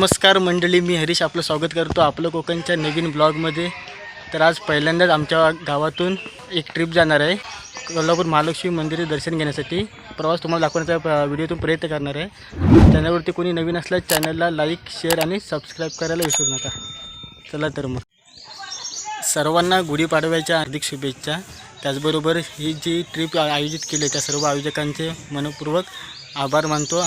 नमस्कार मंडळी मी हरीश आपलं स्वागत करतो आपलं कोकणच्या नवीन ब्लॉगमध्ये. तर आज पहिल्यांदाच आमच्या गावातून एक ट्रिप जाणार आहे कोल्हापूर महालक्ष्मी मंदिर दर्शन घेण्यासाठी. प्रवास तुम्हाला दाखवण्याचा व्हिडिओतून प्रयत्न करणार आहे. चॅनलवरती कोणी नवीन असल्यास चॅनलला लाईक शेअर आणि सबस्क्राईब करायला विसरू नका. चला तर मग. सर्वांना गुढीपाडव्याच्या हार्दिक शुभेच्छा. त्याचबरोबर ही जी ट्रिप आयोजित केली आहे त्या सर्व आयोजकांचे मनपूर्वक आभार मानतो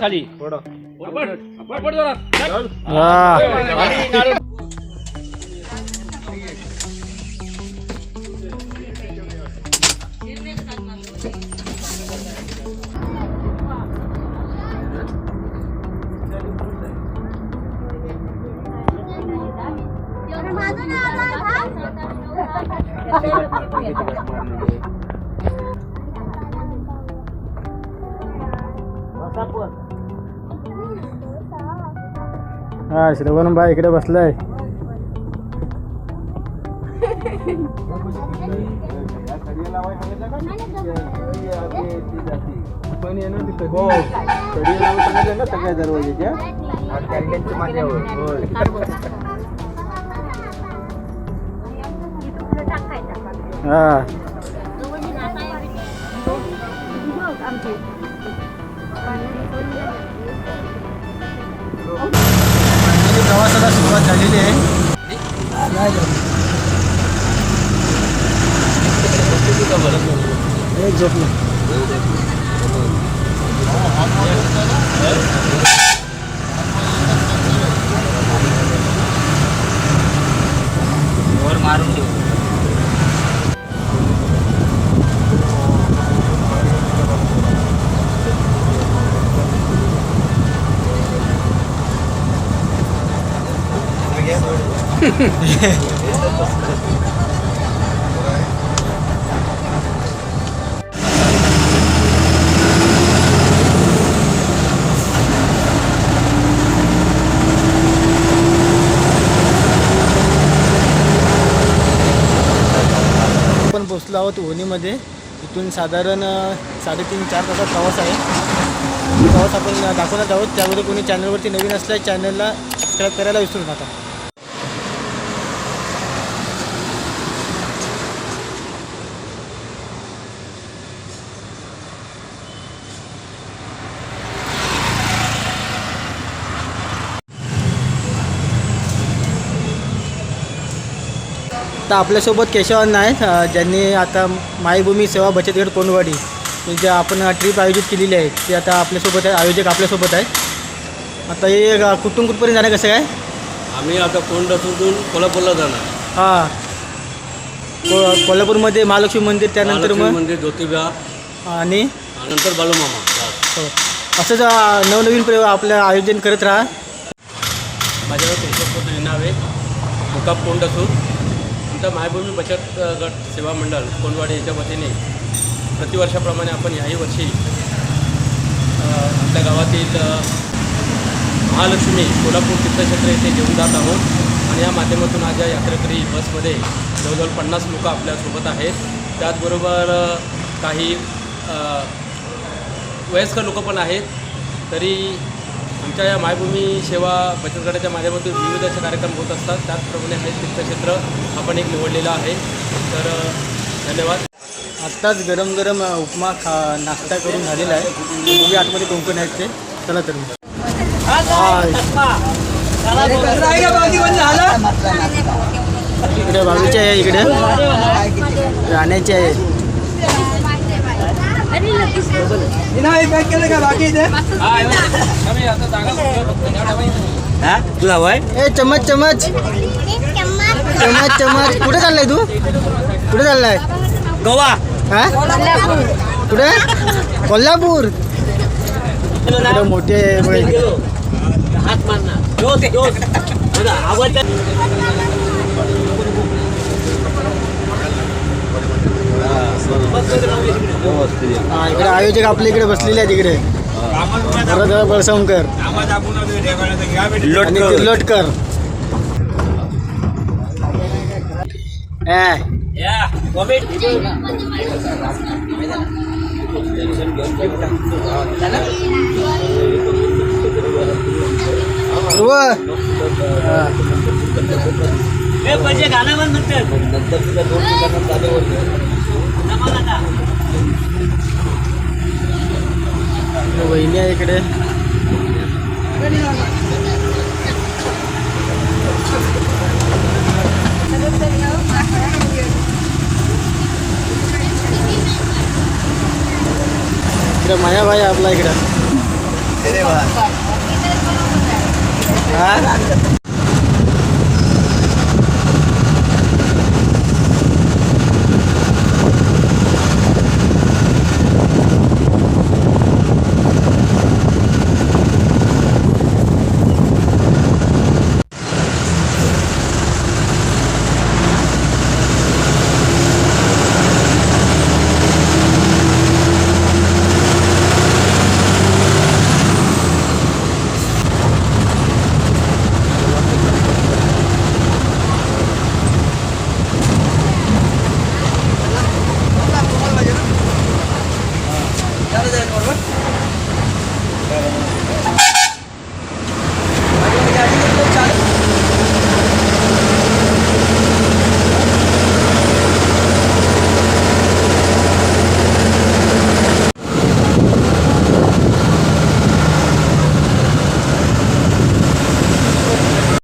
खाली हा श्रवण बा इकडे बसलाय हा प्रवासाला सुरुवात झालेली आहे हे. झोपलं वर मारून देऊ आपण पोचलो आहोत ओणीमध्ये इथून साधारण साडेतीन चार तासात प्रवास आहे. प्रवास आपण दाखवणार आहोत. त्यामध्ये कोणी चॅनलवरती नवीन असल्यास चॅनलला सबस्क्राईब करायला विसरू नका. तर आपल्यासोबत केशवांना आहेत ज्यांनी आता मायभूमी सेवा बचत गट कोंडवाडी जे आपण ट्रिप आयोजित केलेली आहे ते आता आपल्यासोबत आहे आयोजक आपल्यासोबत आहेत. आता हे कुठून कुठपर्यंत जाणं कसं काय? आम्ही आता कोंडातून कोल्हापूरला जाणार. हां. को कोल्हापूरमध्ये महालक्ष्मी मंदिर त्यानंतर मग? मंदिर ज्योतिबा. आणि? नंतर बालूमामा. हो. असंच नवनवीन प्रयोग आपलं आयोजन करत राहा. माझ्यावर केशवपूर नावे मुकाप कोंड असून आमच्या मायभूमी बचत गट सेवा मंडळ कोंडवाडी याच्या वतीने प्रतिवर्षाप्रमाणे आपण याही वर्षी आपल्या गावातील महालक्ष्मी कोल्हापूर तीर्थक्षेत्र येथे घेऊन जात आहोत. आणि या माध्यमातून आज या यात्रेकरी बसमध्ये जवळजवळ पन्नास लोकं आपल्यासोबत आहेत. त्याचबरोबर काही वयस्कर लोकं पण आहेत. तरी आमच्या या मायभूमी सेवा बचत गटाच्या माध्यमातून विविध असे कार्यक्रम होत असतात. त्याचप्रमाणे हे तीर्थक्षेत्र आपण एक निवडलेलं आहे. तर धन्यवाद. आत्ताच गरम गरम उपमा खा नाश्ता करून झालेला आहे. बघूया आतमध्ये कोंकण आहेत ते. चला तर इकडे बाजूचे आहे इकडे. राहण्याचे आहे. तुला हवाय ए चमच चमच चमच चमच कुठे चाललाय तू? कुठे चाललाय? गोवा. हा? कुठे? कोल्हापूर. मोठे. हात मारणार हा इकडे आयोजक आपल्या इकडे बसलेले आहेत इकडे. भरत दादा बळसमकर आणि तिर्लोटकर ए, ध्रुव. हा. वहिनी आहे इकडे इकडे मायाभाई आहे आपला इकडं हा